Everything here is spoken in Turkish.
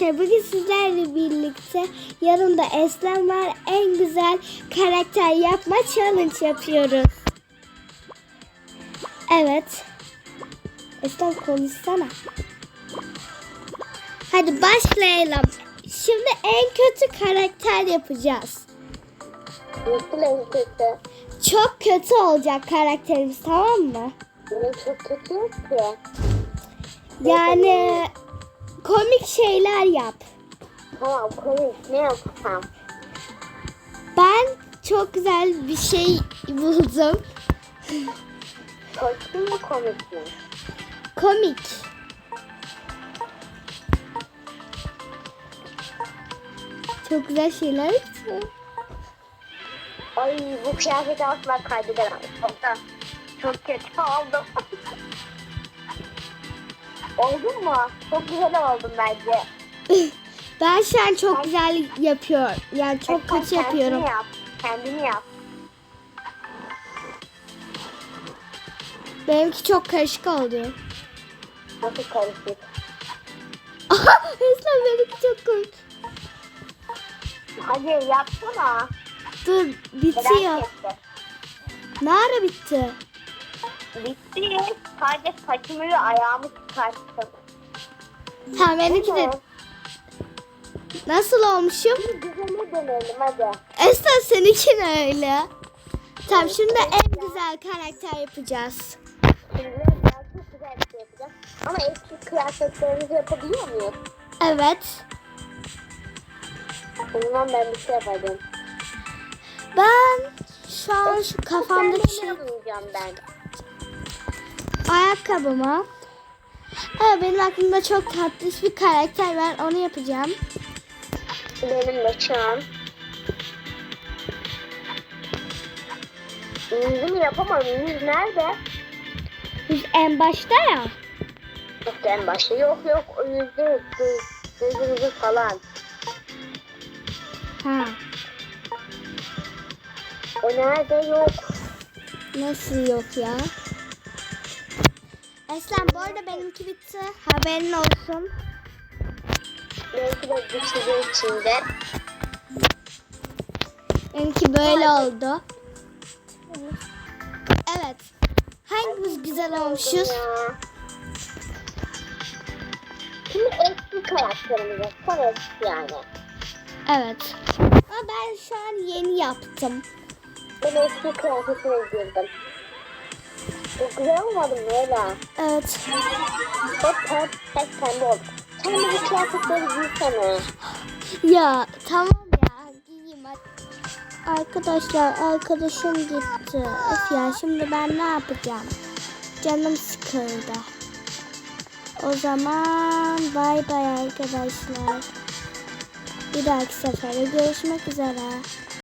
Bugün sizlerle birlikte yanımda Eslem var. En güzel karakter yapma challenge yapıyoruz. Evet. Eslem konuşsana. Hadi başlayalım. Şimdi en kötü karakter yapacağız. Nasıl en kötü? Çok kötü olacak karakterimiz tamam mı? Çok kötü yok ki. Yani komik şeyler yap. Tamam komik ne yapsam? Ben çok güzel bir şey buldum. Kötü mü komik mi? Komik. Çok güzel şeyler yaptı. Ay bu kıyafeti asla kaydedemem. Çok da çok kötü oldum. Oldun mu? Çok güzel oldun bence. Ben şu an çok güzel yapıyorum. Yani çok Sen kötü yapıyorum. Kendini yap. Kendini yap. Benimki çok karışık oldu. Nasıl karışık? Esra benimki çok komik. Hadi yapsana. Dur bitiyor. Ne ara bitti? Bitti. Sadece saçımı ve ayağımı çıkarttım. Tamam benimki de nasıl olmuşum? Güzeli dönelim hadi. Esra seninki ne öyle? Tamam şimdi en güzel karakter yapacağız. Şimdi daha çok güzel bir şey yapacağız. Ama eski kıyafetlerimizi yapabiliyor muyuz? Evet. O zaman ben bir şey yapacağım. Ben şu an şu kafamdaki şey ben. Ayakkabıma. Evet benim aklımda çok tatlış bir karakter var. Onu yapacağım. Benim başım. Yüzümü yapamam. Yüz nerede? Biz en başta ya. Yok en başta. Yok yok. O yüzde gözünüzü falan. Ha. O nerede? Yok. Nasıl yok ya? Eslem bu arada benimki bitti. Haberin olsun. Belki de düşünce içinde. Benimki böyle oldu. Evet. Hangimiz güzel olmuşuz? Şimdi eski karakterimize. Son yani. Evet. Ama ben şu an yeni yaptım. Ben eski kıyafetine girdim. Çok güzel olmadı mı öyle? Evet. Hop hop hep pembe oldu. Sen bu kıyafetleri giysene. Ya tamam ya giyeyim. Arkadaşlar arkadaşım gitti. Öf ya şimdi ben ne yapacağım? Canım sıkıldı. O zaman bay bay arkadaşlar. Bir dahaki sefere görüşmek üzere.